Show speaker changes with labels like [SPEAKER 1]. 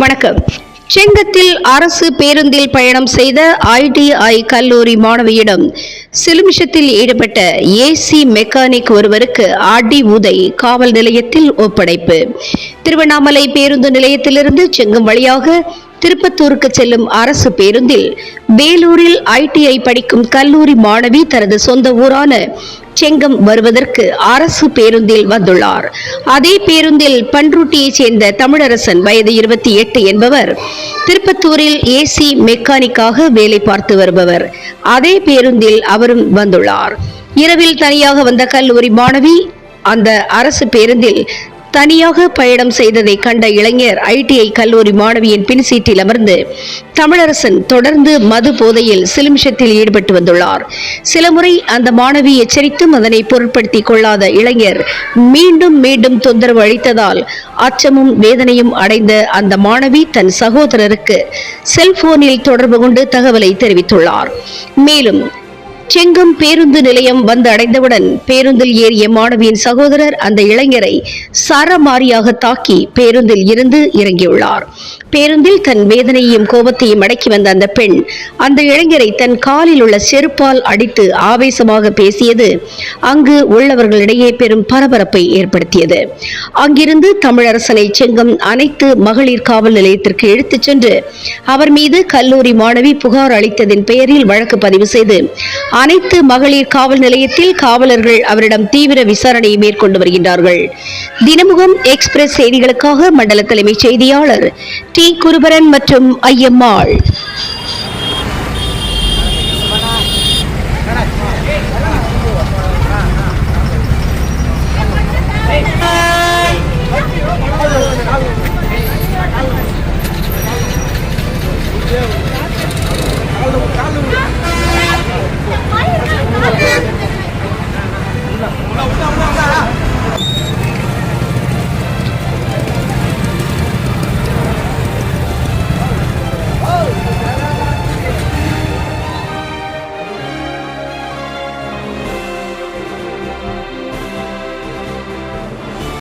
[SPEAKER 1] வணக்கம். செங்கத்தில் அரசு பேருந்தில் பயணம் செய்த ஐடிஐ கல்லூரி மாணவியிடம் சிலுமிஷத்தில் ஈடுபட்ட ஏசி மெக்கானிக் ஒருவருக்கு அடி உதை காவல் நிலையத்தில் ஒப்படைப்பு. திருவண்ணாமலை பேருந்து நிலையத்திலிருந்து செங்கம் வழியாக திருப்பத்தூருக்கு செல்லும் அரசு பேருந்தில் வேலூரில் ஐடிஐ படிக்கும் கல்லூரி மாணவி தனது சொந்த ஊரான செங்கம் வருவதற்கு அரசு பேருந்தில் வந்துள்ளார். அதே பேருந்தில் பன்ருட்டியைச் சேர்ந்த தமிழரசன் வயது இருபத்தி எட்டு என்பவர் திருப்பத்தூரில் ஏசி மெக்கானிக்காக வேலை பார்த்து வருபவர். அதே பேருந்தில் அவரும் வந்துள்ளார். இரவில் தனியாக வந்த கல்லூரி மாணவி அந்த அரசு பேருந்தில் தனியாக பயணம் செய்ததை கண்ட இளைஞர் ஐடிஐ கல்லூரி மாணவியின் பின் சீட்டில் அமர்ந்து தமிழரசன் தொடர்ந்து மது போதையில் சிலுமிஷத்தில் ஈடுபட்டு வந்துள்ளார். சில முறை அந்த மாணவி எச்சரித்தும் அதனை பொருட்படுத்திக் கொள்ளாத இளைஞர் மீண்டும் மீண்டும் தொந்தரவு அளித்ததால் அச்சமும் வேதனையும் அடைந்த அந்த மாணவி தன் சகோதரருக்கு செல்போனில் தொடர்பு கொண்டு தகவலை தெரிவித்துள்ளார். மேலும் செங்கம் பேருந்து நிலையம் வந்து அடைந்தவுடன் பேருந்தில் ஏறிய மாணவியின் சகோதரர் அந்த இளைஞரை சரமாரியாக தாக்கி பேருந்தில் இருந்து இறங்கியுள்ளார். பேருந்தில் தன் வேதனையையும் கோபத்தையும் அடக்கி வந்த அந்த பெண் அந்த இளைஞரை தன் காலில் உள்ள செருப்பால் அடித்து ஆவேசமாக பேசியது அங்கு உள்ளவர்களிடையே பெரும் பரபரப்பை ஏற்படுத்தியது. அங்கிருந்து தமிழரசனை செங்கம் அனைத்து மகளிர் காவல் நிலையத்திற்கு இழுத்துச் சென்று அவர் மீது கல்லூரி மாணவி புகார் அளித்ததின் பெயரில் வழக்கு பதிவு செய்து அனைத்து மகளிர் காவல் நிலையத்தில் காவலர்கள் அவரிடம் தீவிர விசாரணையை மேற்கொண்டு வருகின்றார்கள். தினமுகம் எக்ஸ்பிரஸ் செய்திகளுக்காக மண்டல தலைமைச் செய்தியாளர் டி. குருபரன் மற்றும் ஐயம்மாள்